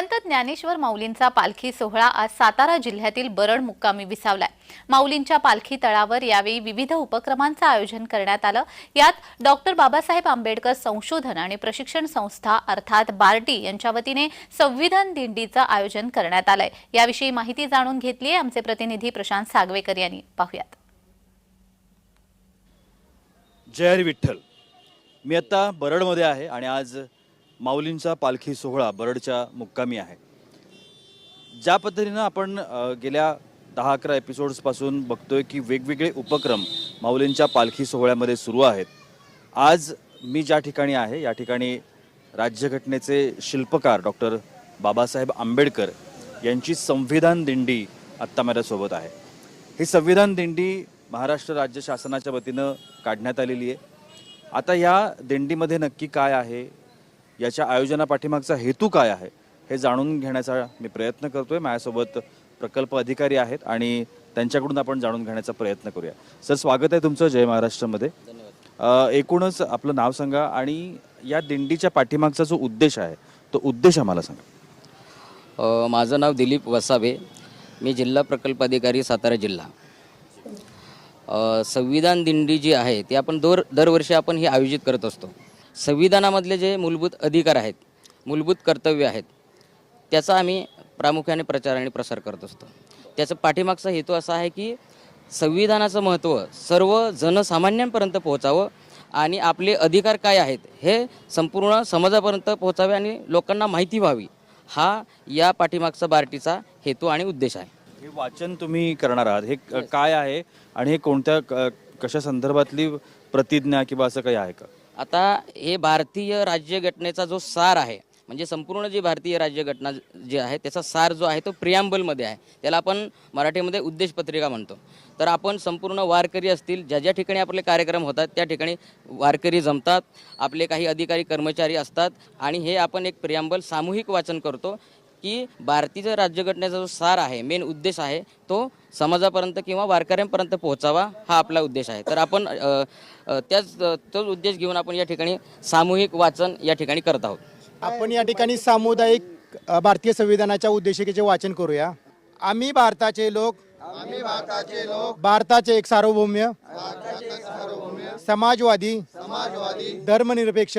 संत ज्ञानेश्वर माऊलींचा पालखी सोहळा आज सातारा जिल्ह्यातील बरड मुक्कामी विसावलाय. माऊलींच्या पालखी तळावर यावेळी विविध उपक्रमांचं आयोजन करण्यात आलं. यात डॉक्टर बाबासाहेब आंबेडकर संशोधन आणि प्रशिक्षण संस्था अर्थात बार्टी यांच्या वतीने संविधान दिंडीचं आयोजन करण्यात आलंय. याविषयी माहिती जाणून घेतली आहे आमचे प्रतिनिधी प्रशांत सागवेकर यांनी. पाहूयात. जय विठ्ठल. मी आता बरडमध्ये आहे आणि आज माऊलींचा पालखी सोहळा बरडच्या मुक्कामी आहे. ज्या पद्धतीनं आपण गेल्या दहा अकरा एपिसोड्सपासून बघतोय की वेगवेगळे उपक्रम माऊलींच्या पालखी सोहळ्यामध्ये सुरू आहेत. आज मी ज्या ठिकाणी आहे या ठिकाणी राज्यघटनेचे शिल्पकार डॉक्टर बाबासाहेब आंबेडकर यांची संविधान दिंडी आत्ता माझ्यासोबत आहे. ही संविधान दिंडी महाराष्ट्र राज्य शासनाच्या वतीनं काढण्यात आलेली आहे. आता या दिंडीमध्ये नक्की काय आहे? याच्या आयोजनापाठीमागचा हेतू काय आहे हे जाणून घेण्याचा मी प्रयत्न करतोय. माझ्यासोबत प्रकल्प अधिकारी आहेत आणि त्यांच्याकडून आपण जाणून घेण्याचा प्रयत्न करूया. सर स्वागत आहे तुमचं जय महाराष्ट्रामध्ये. एकूणच आपलं नाव सांगा आणि या दिंडीच्या पाठीमागचा जो उद्देश आहे तो उद्देश आम्हाला सांगा. माझं नाव दिलीप वसावे. मी जिल्हा प्रकल्प अधिकारी सातारा जिल्हा. संविधान दिंडी जी आहे ती आपण दर दरवर्षी आपण ही आयोजित करत असतो. संविधानामधले जे मूलभूत अधिकार आहेत मूलभूत कर्तव्य आहेत त्याचा आम्ही प्रामुख्याने प्रचार आणि प्रसार करत असतो. त्याचा पाठीमागचा हेतू असा आहे की संविधानाचं महत्त्व सर्व जनसामान्यांपर्यंत पोहोचावं आणि आपले अधिकार काय आहेत हे संपूर्ण समाजापर्यंत पोहोचावे आणि लोकांना माहिती व्हावी. हा या पाठीमागचा बार्टीचा हेतू आणि उद्देश आहे. हे वाचन तुम्ही करणार आहात. हे काय आहे आणि हे कोणत्या क- कशा संदर्भातली प्रतिज्ञा किंवा असं काही आहे का? आता हे भारतीय राज्यघटनेचा जो सार आहे म्हणजे संपूर्ण जी भारतीय राज्यघटना जी आहे त्याचा सार जो आहे तो प्रियांबलमध्ये आहे. त्याला आपण मराठीमध्ये उद्देश पत्रिका म्हणतो. तर आपण संपूर्ण वारकरी असतील ज्या ज्या ठिकाणी आपले कार्यक्रम होतात त्या ठिकाणी वारकरी जमतात आपले काही अधिकारी कर्मचारी असतात आणि हे आपण एक प्रियांबल सामूहिक वाचन करतो. की भारतीय राज्यघटनेचा जो सार आहे मेन उद्देश आहे तो समाजापर्यंत किंवा वारकऱ्यांपर्यंत पोहोचावा हा आपला उद्देश आहे. तर आपण त्याच तोच उद्देश घेऊन आपण या ठिकाणी सामूहिक वाचन या ठिकाणी करत आहोत. आपण या ठिकाणी सामुदायिक भारतीय संविधानाच्या उद्देशिकेचे वाचन करूया. आम्ही भारताचे लोक. आम्ही भारताचे लोक. भारताचे एक सार्वभौम्य समाजवादी. समाजवादी. धर्मनिरपेक्ष.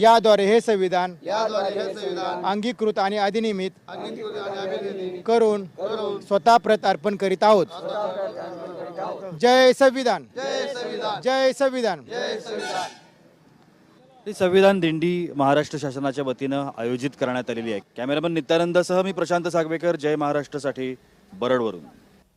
याद्वारे हे संविधान अंगीकृत आणि अधिनियमित करून स्वतः प्रत अर्पण करीत आहोत. जय संविधान. जय संविधान. ही संविधान दिंडी महाराष्ट्र शासनाच्या वतीनं आयोजित करण्यात आलेली आहे. कॅमेरामन नित्यानंदसह मी प्रशांत सागवेकर. जय महाराष्ट्रासाठी बरडवरून.